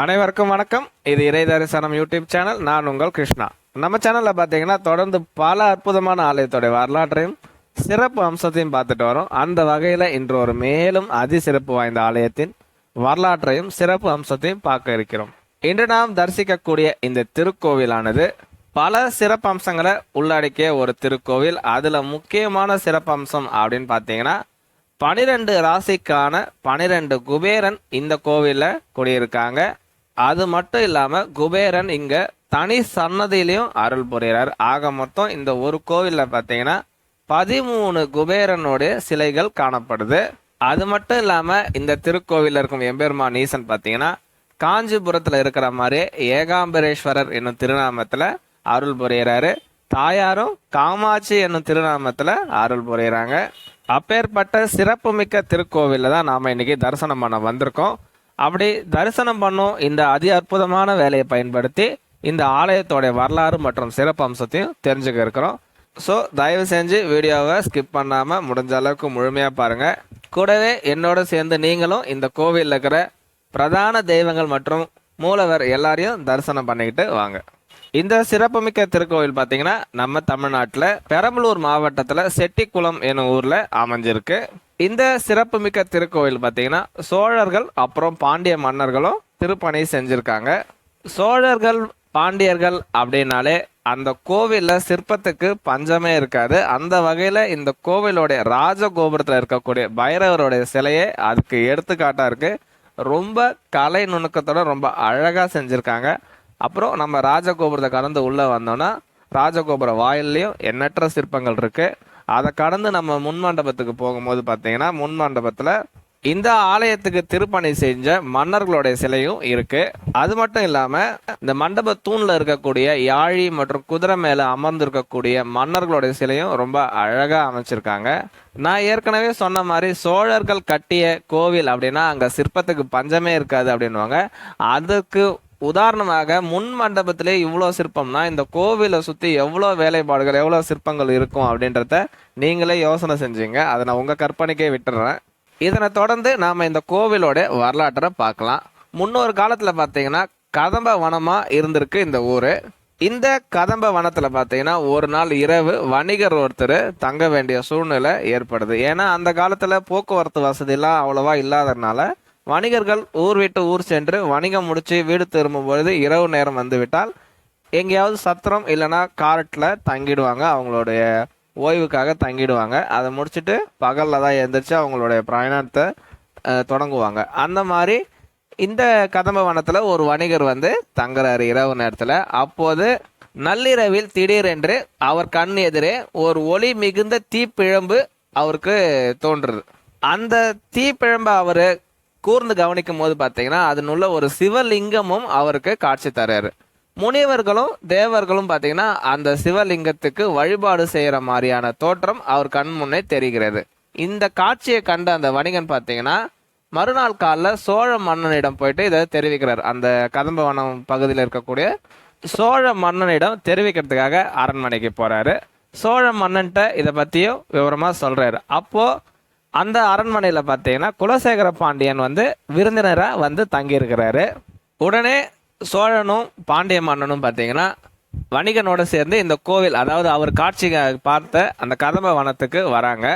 அனைவருக்கும் வணக்கம். இது இறை தரிசனம் யூடியூப் சேனல். நான் உங்கள் கிருஷ்ணா. நம்ம சேனலில் பார்த்தீங்கன்னா தொடர்ந்து பல அற்புதமான ஆலயத்தோட வரலாற்றையும் சிறப்பு அம்சத்தையும் பார்த்துட்டு வரோம். அந்த வகையில் இன்று ஒரு மேலும் அதிசிறப்பு வாய்ந்த ஆலயத்தின் வரலாற்றையும் சிறப்பு அம்சத்தையும் பார்க்க இருக்கிறோம். இன்று நாம் தரிசிக்கக்கூடிய இந்த திருக்கோவிலானது பல சிறப்பு அம்சங்களை உள்ளடக்கிய ஒரு திருக்கோவில். அதில் முக்கியமான சிறப்பு அம்சம் அப்படின்னு பார்த்தீங்கன்னா பனிரெண்டு ராசிக்கான பனிரெண்டு குபேரன் இந்த கோவிலில் குடியிருக்காங்க. அது மட்டும் இல்லாமல் குபேரன் இங்கே தனி சன்னதியிலையும் அருள் புரிகிறார். ஆக மொத்தம் இந்த ஒரு கோவிலில் பார்த்தீங்கன்னா பதிமூணு குபேரனுடைய சிலைகள் காணப்படுது. அது மட்டும் இல்லாமல் இந்த திருக்கோவிலில் இருக்கும் எம்பெருமான் ஈசன் பார்த்தீங்கன்னா காஞ்சிபுரத்தில் இருக்கிற மாதிரி ஏகாம்பரேஸ்வரர் என்னும் திருநாமத்தில் அருள் புரிகிறாரு. தாயாரும் காமாட்சி என்னும் திருநாமத்தில் அருள் புரிகிறாங்க. அப்பேற்பட்ட சிறப்புமிக்க திருக்கோவிலில் தான் நாம் இன்னைக்கு தரிசனம் பண்ண வந்திருக்கோம். அப்படி தரிசனம் பண்ணும் இந்த அதி அற்புதமான வேலையை பயன்படுத்தி இந்த ஆலயத்தோடைய வரலாறு மற்றும் சிறப்பு அம்சத்தையும் தெரிஞ்சுக்க இருக்கிறோம். ஸோ தயவு செஞ்சு வீடியோவை ஸ்கிப் பண்ணாமல் முடிஞ்ச அளவுக்கு முழுமையாக பாருங்கள் கூடவே என்னோட சேர்ந்து நீங்களும் இந்த கோவிலில் இருக்கிற பிரதான தெய்வங்கள் மற்றும் மூலவர் எல்லாரையும் தரிசனம் பண்ணிக்கிட்டு வாங்க. இந்த சிறப்புமிக்க திருக்கோவில் பார்த்தீங்கன்னா நம்ம தமிழ்நாட்டில் பெரம்பலூர் மாவட்டத்தில் செட்டிக்குளம் என்னும் ஊரில் அமைஞ்சிருக்கு. இந்த சிறப்புமிக்க திருக்கோவில் பார்த்தீங்கன்னா சோழர்கள் அப்புறம் பாண்டிய மன்னர்களும் திருப்பணி செஞ்சுருக்காங்க. சோழர்கள் பாண்டியர்கள் அப்படின்னாலே அந்த கோவிலில் சிற்பத்துக்கு பஞ்சமே இருக்காது. அந்த வகையில் இந்த கோவிலோடைய ராஜகோபுரத்தில் இருக்கக்கூடிய பைரவருடைய சிலையே அதுக்கு எடுத்துக்காட்டாக இருக்குது ரொம்ப கலை நுணுக்கத்தோட ரொம்ப அழகாக செஞ்சுருக்காங்க. அப்புறம் நம்ம ராஜகோபுரத்தை கடந்து உள்ளே வந்தோம்னா ராஜகோபுர வாயில்லையும் எண்ணற்ற சிற்பங்கள் இருக்குது அதை கடந்து நம்ம முன் மண்டபத்துக்கு போகும்போது பார்த்தீங்கன்னா முன் மண்டபத்தில் இந்த ஆலயத்துக்கு திருப்பணி செஞ்ச மன்னர்களுடைய சிலையும் இருக்கு. அது மட்டும் இல்லாம இந்த மண்டப தூண்ல இருக்கக்கூடிய யாழி மற்றும் குதிரை மேல அமர்ந்திருக்கக்கூடிய மன்னர்களுடைய சிலையும் ரொம்ப அழகா அமைச்சிருக்காங்க. நான் ஏற்கனவே சொன்ன மாதிரி சோழர்கள் கட்டிய கோவில் அப்படின்னா அங்க சிற்பத்துக்கு பஞ்சமே இருக்காது அப்படின்னுவாங்க. அதுக்கு உதாரணமாக முன் மண்டபத்திலே இவ்வளோ சிற்பம்னா இந்த கோவிலை சுற்றி எவ்வளோ வேலைப்பாடுகள் எவ்வளோ சிற்பங்கள் இருக்கும் அப்படின்றத நீங்களே யோசனை செஞ்சீங்க. அதை நான் உங்கள் கற்பனைக்கே விட்டுறேன். இதனை தொடர்ந்து நாம் இந்த கோவிலோட வரலாற்றை பார்க்கலாம். முன்னொரு காலத்தில் பார்த்தீங்கன்னா கதம்ப வனமாக இருந்திருக்கு இந்த ஊர். இந்த கதம்ப வனத்தில் பார்த்தீங்கன்னா ஒரு நாள் இரவு வணிகர் ஒருத்தர் தங்க வேண்டிய சூழ்நிலை ஏற்படுது. ஏன்னா அந்த காலத்தில் போக்குவரத்து வசதிலாம் அவ்வளோவா இல்லாததுனால வணிகர்கள் ஊர் விட்டு ஊர் சென்று வணிகம் முடித்து வீடு திரும்பும் பொழுது இரவு நேரம் வந்துவிட்டால் எங்கேயாவது சத்திரம் இல்லைன்னா காரட்டில் தங்கிடுவாங்க. அவங்களுடைய ஓய்வுக்காக தங்கிடுவாங்க. அதை முடிச்சுட்டு பகலில் தான் எழுந்திரிச்சு அவங்களுடைய பிரயாணத்தை தொடங்குவாங்க. அந்த மாதிரி இந்த கதம்ப வனத்தில் ஒரு வணிகர் வந்து தங்குறாரு இரவு நேரத்தில். அப்போது நள்ளிரவில் திடீரென்று அவர் கண் எதிரே ஒரு ஒளி மிகுந்த தீப்பிழம்பு அவருக்கு தோன்றுறது அந்த தீப்பிழம்பை அவர் கூர்ந்து கவனிக்கும் போது பார்த்தீங்கன்னா அதனுள்ள ஒரு சிவலிங்கமும் அவருக்கு காட்சி தர்றாரு முனிவர்களும் தேவர்களும் பார்த்தீங்கன்னா அந்த சிவலிங்கத்துக்கு வழிபாடு செய்கிற மாதிரியான தோற்றம் அவர் கண் முன்னே தெரிகிறது. இந்த காட்சியை கண்ட அந்த வணிகன் பார்த்தீங்கன்னா மறுநாள் காலில் சோழ மன்னனிடம் போயிட்டு இதை தெரிவிக்கிறார். அந்த கதம்பவனம் பகுதியில் இருக்கக்கூடிய சோழ மன்னனிடம் தெரிவிக்கிறதுக்காக அரண்மனைக்கு போகிறாரு சோழ மன்னன்ட்ட இதை பற்றியும் விவரமாக சொல்கிறாரு அப்போது அந்த அரண்மனையில் பார்த்தீங்கன்னா குலசேகர பாண்டியன் வந்து விருந்தினராக வந்து தங்கியிருக்கிறாரு. உடனே சோழனும் பாண்டிய மன்னனும் பார்த்தீங்கன்னா வணிகனோட சேர்ந்து இந்த கோவில் அதாவது அவர் காட்சி பார்த்த அந்த கதம்ப வனத்துக்கு வராங்க.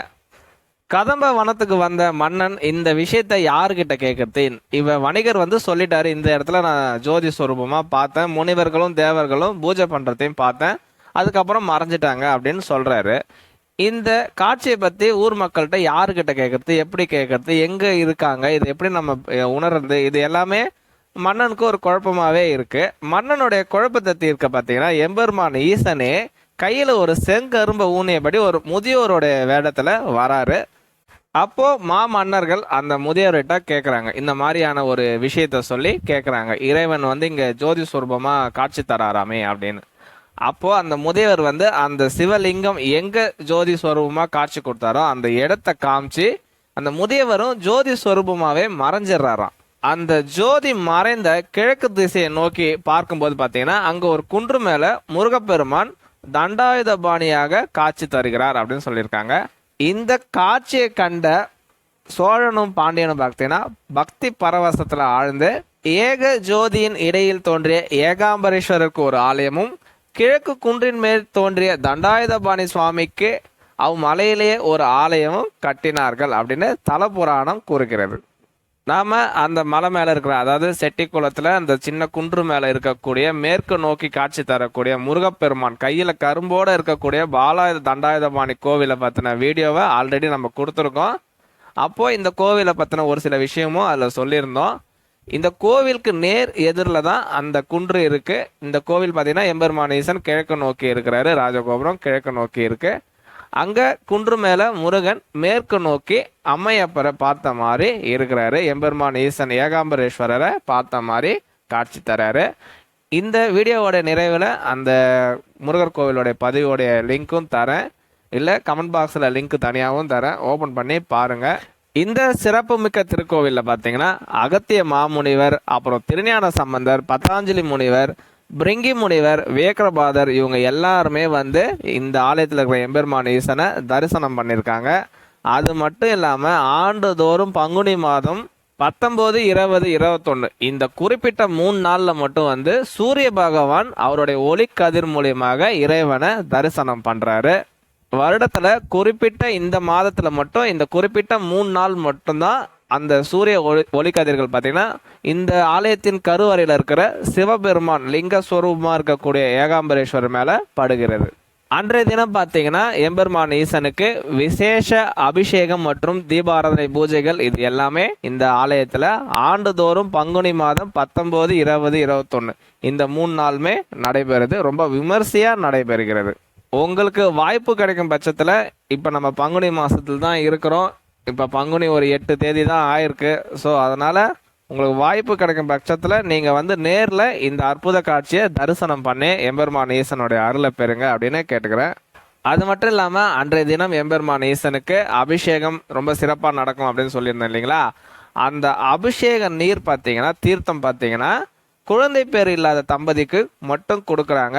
கதம்ப வனத்துக்கு வந்த மன்னன் இந்த விஷயத்தை யாருக்கிட்ட கேட்கறது இவன் வணிகர் வந்து சொல்லிட்டாரு. இந்த இடத்துல நான் ஜோதி சுரூபமாக பார்த்தேன் முனிவர்களும் தேவர்களும் பூஜை பண்ணுறதையும் பார்த்தேன். அதுக்கப்புறம் மறைஞ்சிட்டாங்க அப்படின்னு சொல்கிறாரு இந்த காட்சியை பத்தி ஊர் மக்கள்கிட்ட யாருக்கிட்ட கேட்கறது எப்படி கேட்கறது எங்க இருக்காங்க இது எப்படி நம்ம உணர்றது இது எல்லாமே மன்னனுக்கு ஒரு குழப்பமாவே இருக்கு. மன்னனுடைய குழப்பத்தை தீர்க்க பார்த்தீங்கன்னா எம்பெருமான் ஈசனே கையில ஒரு செங்கரும்பை ஊனியபடி ஒரு முதியோருடைய வேடத்துல வராரு. அப்போ மாமன்னர்கள் அந்த முதியோர்கிட்ட கேட்குறாங்க இந்த மாதிரியான ஒரு விஷயத்த சொல்லி கேட்குறாங்க இறைவன் வந்து இங்க ஜோதி சுரூபமா காட்சி தராராமே அப்படின்னு. அப்போ அந்த முதியவர் வந்து அந்த சிவலிங்கம் எங்க ஜோதி ஸ்வரூபமா காட்சி கொடுத்தாரோ அந்த இடத்த காமிச்சு அந்த முதியவரும் ஜோதி ஸ்வரூபமாவே மறைஞ்சிடுறாராம். அந்த ஜோதி மறைந்த கிழக்கு திசையை நோக்கி பார்க்கும்போது பார்த்தீங்கன்னா அங்க ஒரு குன்று மேல முருகப்பெருமான் தண்டாயுதபாணியாக காட்சி தருகிறார் அப்படின்னு சொல்லியிருக்காங்க. இந்த காட்சியை கண்ட சோழனும் பாண்டியனும் பார்த்தீங்கன்னா பக்தி பரவசத்துல ஆழ்ந்து ஏக ஜோதியின் இடையில் தோன்றிய ஏகாம்பரேஸ்வரருக்கு ஒரு ஆலயமும் கிழக்கு குன்றின் மேல் தோன்றிய தண்டாயுதபாணி சுவாமிக்கு அம்மலையிலேயே ஒரு ஆலயமும் கட்டினார்கள் அப்படின்னு தல புராணம் கூறுகிறது. நாம அந்த மலை மேல இருக்கிற அதாவது செட்டிக்குளத்துல அந்த சின்ன குன்று மேல இருக்கக்கூடிய மேற்கு நோக்கி காட்சி தரக்கூடிய முருகப்பெருமான் கையில கரும்போட இருக்கக்கூடிய பாலாயுத தண்டாயுதபாணி கோவிலை பத்தின வீடியோவை ஆல்ரெடி நம்ம கொடுத்துருக்கோம். அப்போ இந்த கோவிலை பத்தின ஒரு சில விஷயமும் அதில் சொல்லியிருந்தோம். இந்த கோவிலுக்கு நேர் எதிரில் தான் அந்த குன்று இருக்குது இந்த கோவில் பார்த்தீங்கன்னா எம்பெருமானேசன் கிழக்கு நோக்கி இருக்கிறாரு ராஜகோபுரம் கிழக்கு நோக்கி இருக்குது அங்கே குன்று மேலே முருகன் மேற்கு நோக்கி அம்மையப்பரை பார்த்த மாதிரி இருக்கிறாரு. எம்பெருமான் ஈசன் ஏகாம்பரேஸ்வரரை பார்த்த மாதிரி காட்சி தராரு. இந்த வீடியோவோட நிறைவில் அந்த முருகர் கோவிலோடைய பதிவோடைய லிங்க்கும் தரேன். இல்லை கமெண்ட் பாக்ஸில் லிங்க் தனியாகவும் தரேன். ஓப்பன் பண்ணி பாருங்கள் இந்த சிறப்புமிக்க திருக்கோவிலில் பார்த்தீங்கன்னா அகத்திய மாமுனிவர் அப்புறம் திருஞான சம்பந்தர் பத்தாஞ்சலி முனிவர் பிரிங்கி முனிவர் விவேகபாதர் இவங்க எல்லாருமே வந்து இந்த ஆலயத்தில் இருக்கிற எம்பெருமான் ஈசனை தரிசனம் பண்ணியிருக்காங்க அது மட்டும் இல்லாமல் ஆண்டுதோறும் பங்குனி மாதம் பத்தொம்போது இருபது இருபத்தொன்று இந்த குறிப்பிட்ட மூணு நாளில் மட்டும் வந்து சூரிய பகவான் அவருடைய ஒளிக்கதிர் மூலியமாக இறைவனை தரிசனம் பண்ணுறாரு வருடத்தில் குறிப்பிட்ட இந்த மாதத்தில் மட்டும் இந்த குறிப்பிட்ட மூணு நாள் மட்டும்தான் அந்த சூரிய ஒளி ஒளிக்கதிர்கள் பார்த்தீங்கன்னா இந்த ஆலயத்தின் கருவறையில் இருக்கிற சிவபெருமான் லிங்க ஸ்வரூபமாக இருக்கக்கூடிய ஏகாம்பரேஸ்வரர் மேலே படுகிறது. அன்றைய தினம் பார்த்தீங்கன்னா எம்பெருமான் ஈசனுக்கு விசேஷ அபிஷேகம் மற்றும் தீபாராதனை பூஜைகள் இது எல்லாமே இந்த ஆலயத்தில் ஆண்டுதோறும் பங்குனி மாதம் பத்தொம்போது இருபது இருபத்தொன்று இந்த மூணு நாளுமே நடைபெறுது. ரொம்ப விமர்சையாக நடைபெறுகிறது. உங்களுக்கு வாய்ப்பு கிடைக்கும் பட்சத்தில் இப்போ நம்ம பங்குனி மாதத்தில் தான் இருக்கிறோம். இப்போ பங்குனி ஒரு எட்டு தேதி தான் ஆயிருக்கு. ஸோ அதனால் உங்களுக்கு வாய்ப்பு கிடைக்கும் பட்சத்தில் நீங்கள் வந்து நேரில் இந்த அற்புத காட்சியை தரிசனம் பண்ணி எம்பெருமான் ஈசனுடைய அருளை பெறுங்க அப்படின்னு கேட்டுக்கிறேன். அது மட்டும் இல்லாமல் அன்றைய தினம் எம்பெருமான் ஈசனுக்கு அபிஷேகம் ரொம்ப சிறப்பாக நடக்கும் அப்படின்னு சொல்லியிருந்தேன் இல்லைங்களா? அந்த அபிஷேக நீர் பார்த்தீங்கன்னா தீர்த்தம் பார்த்தீங்கன்னா குழந்தை பேர் இல்லாத தம்பதிக்கு மட்டும் கொடுக்குறாங்க.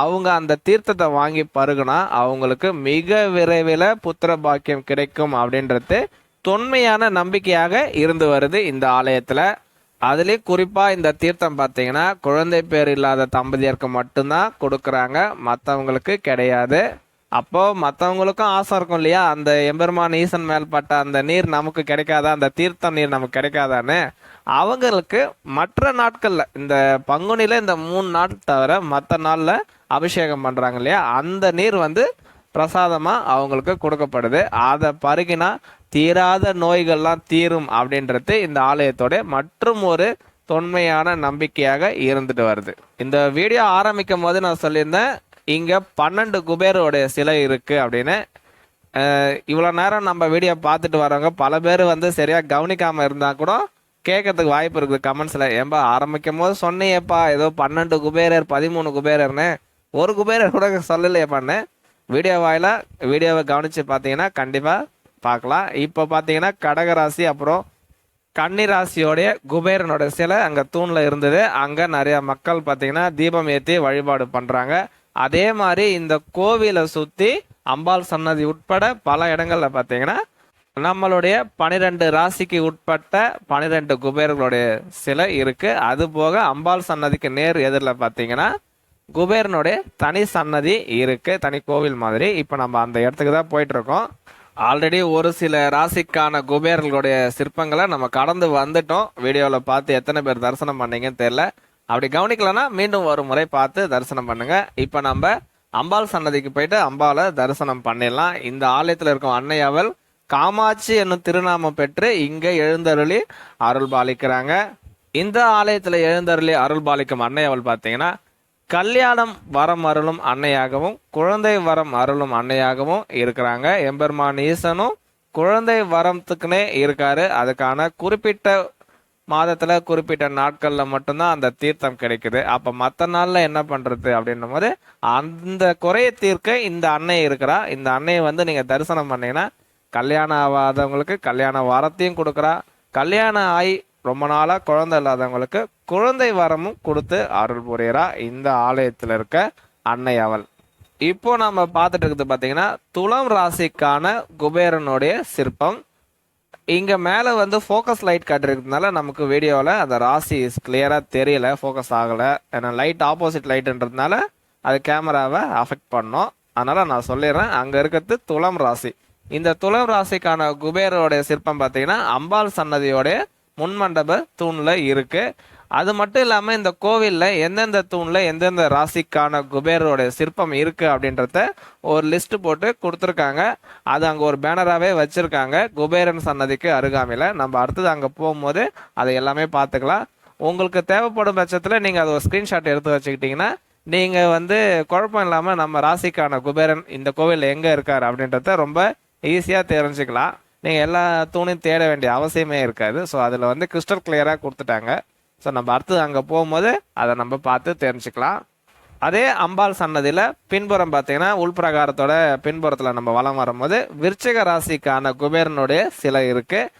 அவங்க அந்த தீர்த்தத்தை வாங்கி பருகுனா அவங்களுக்கு மிக விரைவில் புத்திர பாக்கியம் கிடைக்கும் அப்படின்றது தொன்மையான நம்பிக்கையாக இருந்து வருது இந்த ஆலயத்தில். அதுலேயும் குறிப்பாக இந்த தீர்த்தம் பார்த்தீங்கன்னா குழந்தை பேர் இல்லாத தம்பதியருக்கு மட்டும்தான் கொடுக்குறாங்க. மற்றவங்களுக்கு கிடையாது. அப்போ மற்றவங்களுக்கும் ஆசை இருக்கும் இல்லையா? அந்த எம்பெருமான் ஈசன் மேல் பட்ட அந்த நீர் நமக்கு கிடைக்காதா? அந்த தீர்த்த நீர் நமக்கு கிடைக்காதான்னு. அவங்களுக்கு மற்ற நாட்களில் இந்த பங்குனியில் இந்த மூணு நாள் தவிர மற்ற நாளில் அபிஷேகம் பண்ணுறாங்க இல்லையா? அந்த நீர் வந்து பிரசாதமாக அவங்களுக்கு கொடுக்கப்படுது. அதை பருகினா தீராத நோய்கள்லாம் தீரும் அப்படின்றது இந்த ஆலயத்தோட மற்றும் ஒரு தொன்மையான நம்பிக்கையாக இருந்துட்டு வருது. இந்த வீடியோ ஆரம்பிக்கும் போது நான் சொல்லியிருந்தேன் இங்கே பன்னெண்டு குபேரோடைய சிலை இருக்குது அப்படின்னு. இவ்வளோ நேரம் நம்ம வீடியோ பார்த்துட்டு வரவங்க பல பேர் வந்து சரியாக கவனிக்காமல் இருந்தால் கூட கேட்கறதுக்கு வாய்ப்பு இருக்குது கமெண்ட்ஸில் ஏன்பா ஆரம்பிக்கும் போது சொன்னியப்பா ஏதோ பன்னெண்டு குபேரர் பதிமூணு குபேரர்னு. ஒரு குபேரர் கூட சொல்லலையப்பான்னு. வீடியோ வாயில வீடியோவை கவனித்து பார்த்தீங்கன்னா கண்டிப்பாக பார்க்கலாம். இப்போ பார்த்தீங்கன்னா கடகராசி அப்புறம் கன்னிராசியோடைய குபேரனோட சிலை அங்கே தூணில் இருந்தது. அங்கே நிறையா மக்கள் பார்த்தீங்கன்னா தீபம் ஏற்றி வழிபாடு பண்ணுறாங்க அதே மாதிரி இந்த கோவிலை சுற்றி அம்பாள் சன்னதி உட்பட பல இடங்களில் பார்த்தீங்கன்னா நம்மளுடைய பனிரெண்டு ராசிக்கு உட்பட்ட பனிரெண்டு குபேரர்களுடைய சிலை இருக்கு. அது போக அம்பாள் சன்னதிக்கு நேர் எதிரில் பார்த்தீங்கன்னா குபேரனுடைய தனி சன்னதி இருக்கு. தனி கோவில் மாதிரி. இப்போ நம்ம அந்த இடத்துக்கு தான் போயிட்டு இருக்கோம் ஆல்ரெடி ஒரு சில ராசிக்கான குபேரர்களுடைய சிற்பங்களை நம்ம கடந்து வந்துட்டோம். வீடியோவில் பார்த்து எத்தனை பேர் தரிசனம் பண்ணீங்கன்னு தெரில அப்படி கவனிக்கலன்னா மீண்டும் ஒரு முறை பார்த்து தரிசனம் பண்ணுங்க. இப்போ நம்ம அம்பாள் சன்னதிக்கு போயிட்டு அம்பாவை தரிசனம் பண்ணிடலாம். இந்த ஆலயத்தில் இருக்கும் அன்னையாவல் காமாட்சி என்னும் திருநாமம் பெற்று இங்கே எழுந்தருளி அருள் பாலிக்கிறாங்க. இந்த ஆலயத்தில் எழுந்தருளி அருள் பாலிக்கும் அன்னையாவல் பார்த்தீங்கன்னா கல்யாணம் வரம் அருளும் அன்னையாகவும் குழந்தை வரம் அருளும் அன்னையாகவும் இருக்கிறாங்க. எம்பெருமான் ஈசனும் குழந்தை வரத்துக்குனே இருக்காரு. அதுக்கான குறிப்பிட்ட மாதத்தில் குறிப்பிட்ட நாட்களில் மட்டும்தான் அந்த தீர்த்தம் கிடைக்குது. அப்போ மற்ற நாளில் என்ன பண்ணுறது அப்படின்னும் போது அந்த குறையை தீர்க்க இந்த அன்னை இருக்கிறா. இந்த அன்னையை வந்து நீங்கள் தரிசனம் பண்ணீங்கன்னா கல்யாணம் ஆகாதவங்களுக்கு கல்யாண வாரத்தையும் கொடுக்குறா. கல்யாணம் ஆகி ரொம்ப நாளாக குழந்தை இல்லாதவங்களுக்கு குழந்தை வரமும் கொடுத்து அருள் புரியறா. இந்த ஆலயத்தில் இருக்க அன்னை அவள். இப்போ நம்ம பார்த்துட்டு இருக்கிறது பார்த்தீங்கன்னா துளம் ராசிக்கான குபேரனுடைய சிற்பம். இங்கே மேலே வந்து ஃபோக்கஸ் லைட் காட்டுறதுனால நமக்கு வீடியோவில் அந்த ராசி கிளியராக தெரியல ஃபோக்கஸ் ஆகலை. ஏன்னா லைட் ஆப்போசிட் லைட்டுன்றதுனால அது கேமராவை அஃபெக்ட் பண்ணும். அதனால் நான் சொல்லிடுறேன் அங்கே இருக்கிறது துளம் ராசி. இந்த துளம் ராசிக்கான குபேரோடைய சிற்பம் பார்த்தீங்கன்னா அம்பாள் சன்னதியோடைய முன்மண்டப தூணில் இருக்குது அது மட்டும் இல்லாமல் இந்த கோவிலில் எந்தெந்த தூணில் எந்தெந்த ராசிக்கான குபேரோடைய சிற்பம் இருக்குது அப்படின்றத ஒரு லிஸ்ட் போட்டு கொடுத்துருக்காங்க. அது அங்கே ஒரு பேனராகவே வச்சுருக்காங்க. குபேரன் சன்னதிக்கு அருகாமையில். நம்ம அடுத்தது அங்கே போகும்போது அதை எல்லாமே பார்த்துக்கலாம். உங்களுக்கு தேவைப்படும் பட்சத்தில் நீங்கள் அதை ஒரு ஸ்க்ரீன்ஷாட் எடுத்து வச்சுக்கிட்டிங்கன்னா நீங்கள் வந்து குழப்பம் இல்லாமல் நம்ம ராசிக்கான குபேரன் இந்த கோவிலில் எங்கே இருக்கார் அப்படின்றத ரொம்ப ஈஸியாக தெரிஞ்சுக்கலாம். நீங்கள் எல்லா தூணையும் தேட வேண்டிய அவசியமே இருக்காது. ஸோ அதில் வந்து கிறிஸ்டல் கிளியராக கொடுத்துட்டாங்க. ஸோ நம்ம அடுத்தது அங்கே போகும்போது அதை நம்ம பார்த்து தெரிஞ்சுக்கலாம். அதே அம்பாள் சன்னதியில் பின்புறம் பார்த்தீங்கன்னா உள்பிரகாரத்தோட பின்புறத்தில் நம்ம வலம் வரும்போது விருச்சிக ராசிக்கான குபேரனுடைய சிலை இருக்குது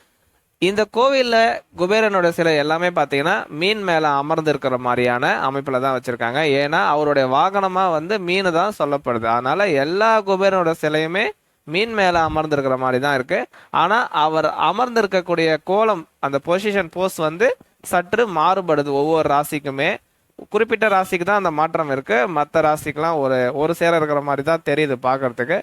இந்த கோவிலில் குபேரனோட சிலை எல்லாமே பார்த்தீங்கன்னா மீன் மேலே அமர்ந்திருக்கிற மாதிரியான அமைப்பில் தான் வச்சுருக்காங்க. ஏன்னா அவருடைய வாகனமாக வந்து மீன் தான் சொல்லப்படுது. அதனால் எல்லா குபேரனோட சிலையுமே மீன் மேலே அமர்ந்திருக்கிற மாதிரி தான் இருக்குது ஆனால் அவர் அமர்ந்திருக்கக்கூடிய கோலம் அந்த பொசிஷன் போஸ் வந்து சற்று மாறுபடுது ஒவ்வொரு ராசிக்குமே. குறிப்பிட்ட ராசிக்கு தான் அந்த மாற்றம் இருக்குது மற்ற ராசிக்கெலாம் ஒரு ஒரு சேர இருக்கிற மாதிரி தான் தெரியுது பார்க்கறதுக்கு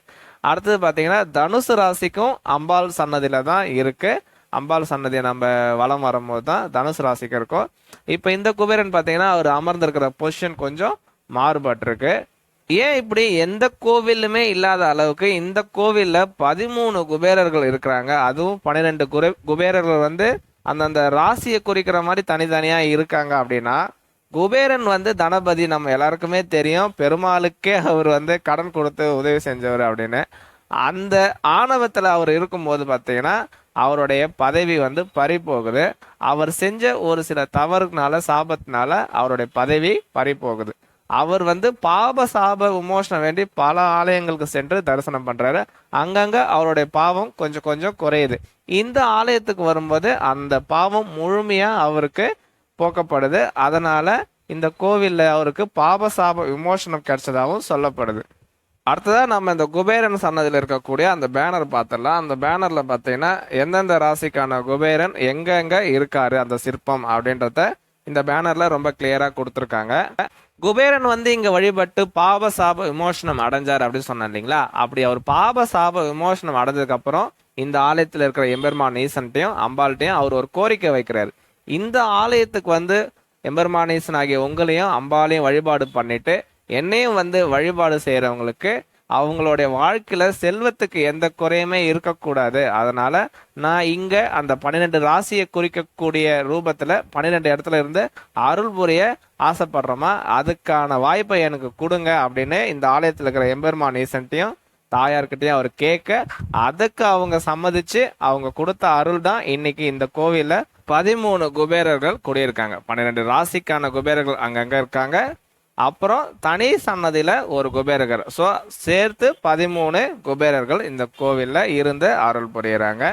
அடுத்தது பார்த்தீங்கன்னா தனுசு ராசிக்கும் அம்பாள் சன்னதியில் தான் இருக்குது அம்பாள் சன்னதியை நம்ம வலம் வரும்போது தான் தனுசு ராசிக்கு இருக்கும். இப்போ இந்த குபேரன் பார்த்தீங்கன்னா அவர் அமர்ந்திருக்கிற பொசிஷன் கொஞ்சம் மாறுபட்டிருக்கு. ஏன் இப்படி எந்த கோவிலுமே இல்லாத அளவுக்கு இந்த கோவிலில் பதிமூணு குபேரர்கள் இருக்கிறாங்க. அதுவும் பன்னிரெண்டு குபே குபேரர்கள் வந்து அந்தந்த ராசியை குறிக்கிற மாதிரி தனித்தனியாக இருக்காங்க அப்படின்னா குபேரன் வந்து தனபதி நம்ம எல்லாருக்குமே தெரியும். பெருமாளுக்கே அவர் வந்து கடன் கொடுத்து உதவி செஞ்சவர் அப்படின்னு. அந்த ஆணவத்தில் அவர் இருக்கும்போது பார்த்தீங்கன்னா அவருடைய பதவி வந்து பறி போகுது அவர் செஞ்ச ஒரு சில தவறுனால சாபத்தினால அவருடைய பதவி பறி போகுது அவர் வந்து பாப சாப விமோசனம் வேண்டி பல ஆலயங்களுக்கு சென்று தரிசனம் பண்றாரு. அங்கங்க அவருடைய பாவம் கொஞ்சம் கொஞ்சம் குறையுது. இந்த ஆலயத்துக்கு வரும்போது அந்த பாவம் முழுமையா அவருக்கு போக்கப்படுது. அதனால இந்த கோவில்ல அவருக்கு பாப சாப விமோசனம் கிடைச்சதாகவும் சொல்லப்படுது. அடுத்ததாக நம்ம இந்த குபேரன் சன்னதியில் இருக்கக்கூடிய அந்த பேனர் பார்த்துடலாம் அந்த பேனரில் பார்த்தீங்கன்னா எந்தெந்த ராசிக்கான குபேரன் எங்கெங்க இருக்காரு அந்த சிற்பம் அப்படின்றத இந்த பேனரில் ரொம்ப கிளியராக கொடுத்துருக்காங்க. குபேரன் வந்து இங்கே வழிபட்டு பாப சாப விமோசனம் அடைஞ்சார் அப்படின்னு சொன்னேன் இல்லைங்களா? அப்படி அவர் பாப சாப விமோசனம் அடைஞ்சதுக்கப்புறம் இந்த ஆலயத்தில் இருக்கிற எம்பெருமான் ஈசன்ட்டையும் அம்பாள்கிட்டையும் அவர் ஒரு கோரிக்கை வைக்கிறார். இந்த ஆலயத்துக்கு வந்து எம்பெருமானீசன் ஆகிய உங்களையும் அம்பாலையும் வழிபாடு பண்ணிட்டு என்னையும் வந்து வழிபாடு செய்கிறவங்களுக்கு அவங்களுடைய வாழ்க்கையில் செல்வத்துக்கு எந்த குறையுமே இருக்கக்கூடாது. அதனால் நான் இங்கே அந்த பன்னிரெண்டு ராசியை குறிக்கக்கூடிய ரூபத்தில் பன்னிரெண்டு இடத்துல இருந்து அருள் புரிய ஆசைப்படுறோமா? அதுக்கான வாய்ப்பை எனக்கு கொடுங்க அப்படின்னு இந்த ஆலயத்தில் இருக்கிற எம்பெருமான் ஈசன்ட்டையும் தாயார்கிட்டையும் அவர் கேட்க அதுக்கு அவங்க சம்மதிச்சு அவங்க கொடுத்த அருள் தான் இன்னைக்கு இந்த கோவிலில் பதிமூணு குபேரர்கள் குடியிருக்காங்க. பன்னிரெண்டு ராசிக்கான குபேரர்கள் அங்கங்கே இருக்காங்க. அப்புறம் தனி சன்னதியில் ஒரு குபேரகர். ஸோ சேர்த்து பதிமூணு குபேரர்கள் இந்த கோவிலில் இருந்து அருள் புரியுறாங்க.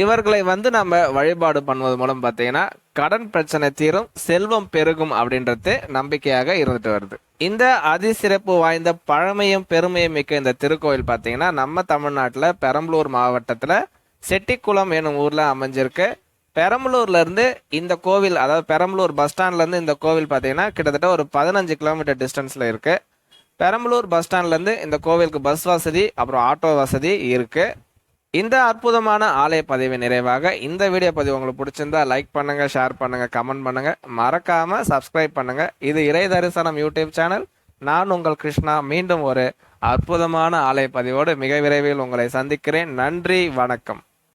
இவர்களை வந்து நம்ம வழிபாடு பண்ணுவது மூலம் பார்த்தீங்கன்னா கடன் பிரச்சனை தீரும் செல்வம் பெருகும் அப்படின்றது நம்பிக்கையாக இருந்துட்டு வருது. இந்த அதிசிறப்பு வாய்ந்த பழமையும் பெருமையும் மிக்க இந்த திருக்கோயில் பார்த்தீங்கன்னா நம்ம தமிழ்நாட்டில் பெரம்பலூர் மாவட்டத்தில் செட்டிக்குளம் எனும் ஊரில் அமைஞ்சிருக்கு. பெரம்பலூர்ல இருந்து இந்த கோவில் அதாவது பெரம்பலூர் பஸ் ஸ்டாண்ட்ல இருந்து இந்த கோவில் பார்த்தீங்கன்னா கிட்டத்தட்ட ஒரு பதினஞ்சு கிலோமீட்டர் டிஸ்டன்ஸ்ல இருக்கு. பெரம்பலூர் பஸ் ஸ்டாண்ட்ல இருந்து இந்த கோவிலுக்கு பஸ் வசதி அப்புறம் ஆட்டோ வசதி இருக்கு. இந்த அற்புதமான ஆலய பதிவு நிறைவாக இந்த வீடியோ பதிவு உங்களுக்கு பிடிச்சிருந்தா லைக் பண்ணுங்க ஷேர் பண்ணுங்க கமெண்ட் பண்ணுங்க. மறக்காம சப்ஸ்கிரைப் பண்ணுங்க. இது இறை தரிசனம் யூடியூப் சேனல் நான் உங்கள் கிருஷ்ணா. மீண்டும் ஒரு அற்புதமான ஆலய பதிவோடு மிக விரைவில் உங்களை சந்திக்கிறேன். நன்றி வணக்கம்.